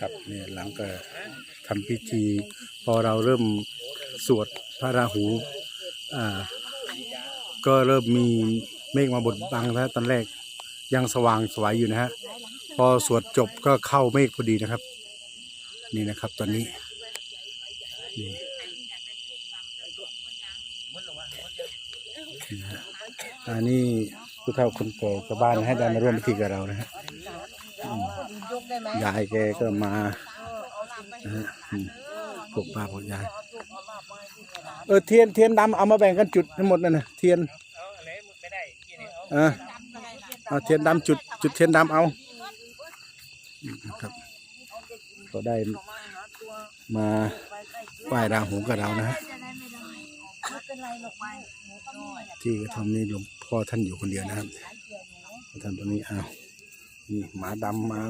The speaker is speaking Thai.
ครับเนี่ยหลังก็ทำพิธี พอเราเริ่มสวดพระราหูอ่าก็เริ่มมีเมฆมาบดบังแล้วตอนแรกยังสว่างสวยอยู่นะฮะพอสวดจบก็เข้าเมฆพอดีนะครับ นี่นะครับตอนนี้นี่นะอันนี้ผู้เฒ่าคนแก่ชาวบ้านให้ได้มาร่วมพิธีกับเรานะฮะ ยายแกก็มานะฮะอืมพวกป้าพวกยาย เออเทียนเทียนดำเอามาแบ่งกันจุดทั้งหมดนั่นนะเทียนเออเอาเทียนดำจุดจุดเทียนดำเอาอืมครับก็ได้มาไหว้ราหูกับเรานะฮะที่กระท่อมนี้หลวงพ่อท่านอยู่คนเดียวนะครับท่านตรงนี้เอา นี่หมาดำมา